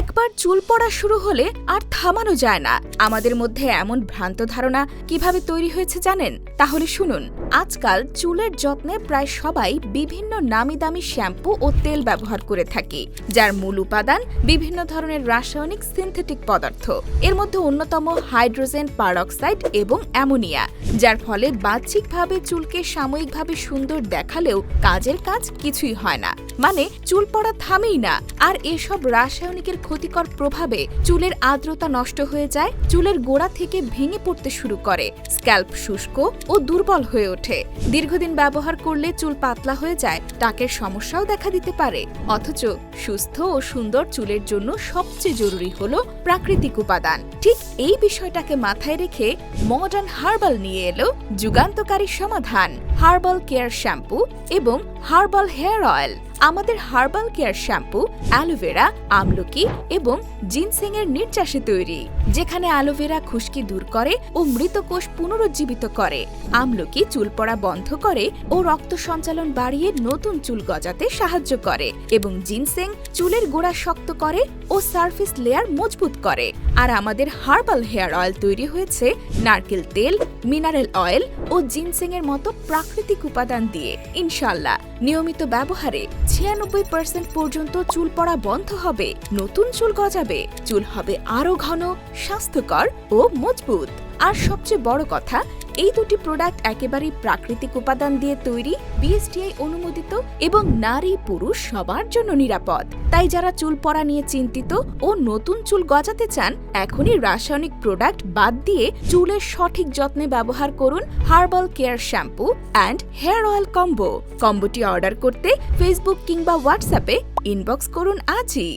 একবার চুল পড়া শুরু হলে আর থামানো যায় না। আমাদের মধ্যে এমন ভ্রান্ত ধারণা কীভাবে তৈরি হয়েছে জানেন? তাহলে শুনুন। আজকাল চুলের যত্নে প্রায় সবাই বিভিন্ন নামি দামি শ্যাম্পু ও তেল ব্যবহার করে থাকি, যার মূল উপাদান বিভিন্ন ধরনের রাসায়নিক সিনথেটিক পদার্থ। এর মধ্যে অন্যতম হাইড্রোজেন পারঅক্সাইড এবং অ্যামোনিয়া, যার ফলে বাহ্যিকভাবে চুলকে সাময়িকভাবে সুন্দর দেখালেও কাজের কাজ কিছুই হয় না। মানে চুল পড়া থামেই না। আর এসব রাসায়নিকের ক্ষতিকর প্রভাবে চুলের আর্দ্রতা নষ্ট হয়ে যায়, চুলের গোড়া থেকে ভেঙে পড়তে শুরু করে, স্ক্যাল্প শুষ্ক ও দুর্বল হয়ে ওঠে। দীর্ঘদিন ব্যবহার করলে চুল পাতলা হয়ে যায় টাকের সমস্যাও দেখা দিতে পারে। অথচ সুস্থ ও সুন্দর চুলের জন্য সবচেয়ে জরুরি হলো প্রাকৃতিক উপাদান। ঠিক এই বিষয়টাকে মাথায় রেখে মডার্ন হার্বাল নিয়ে এলো যুগান্তকারী সমাধান, হার্বাল কেয়ার শ্যাম্পু এবং হার্বাল হেয়ার অয়েল। আমাদের herbal care shampoo aloe vera আমলকি এবং জিনসিং এর নির্যাসে তৈরি, যেখানে অ্যালোভেরা খুশকি দূর করে ও মৃত কোষ পুনরুজ্জীবিত করে। আমলকি চুল পড়া বন্ধ করে ও রক্ত সঞ্চালন বাড়িয়ে নতুন চুল গজাতে সাহায্য করে এবং জিনসেং চুলের গোড়া শক্ত করে ও সারফেস লেয়ার মজবুত করে। আর আমাদের হার্বাল হেয়ার অয়েল তৈরি হয়েছে নারকেল তেল, মিনারেল অয়েল ও জিনসেং এর মতো প্রাকৃতিক উপাদান দিয়ে। ইনশাল্লাহ নিয়মিত ব্যবহারে ছিয়ানব্বই পার্সেন্ট পর্যন্ত চুল পড়া বন্ধ হবে। নতুন চুল গজাবে। চুল হবে আরও ঘন, স্বাস্থ্যকর ও মজবুত। আর সবচেয়ে বড় কথা এই দুটি প্রোডাক্ট একেবারেই প্রাকৃতিক উপাদান দিয়ে তৈরি বিএসটিআই অনুমোদিত এবং নারী পুরুষ সবার জন্য নিরাপদ। তাই যারা চুল পড়া নিয়ে চিন্তিত ও নতুন চুল গজাতে চান, এখনই রাসায়নিক প্রোডাক্ট বাদ দিয়ে চুলের সঠিক যত্নে ব্যবহার করুন herbal care shampoo and hair oil combo কম্বোটি order করতে ফেসবুক কিংবা হোয়াটসঅ্যাপে ইনবক্স করুন আজই।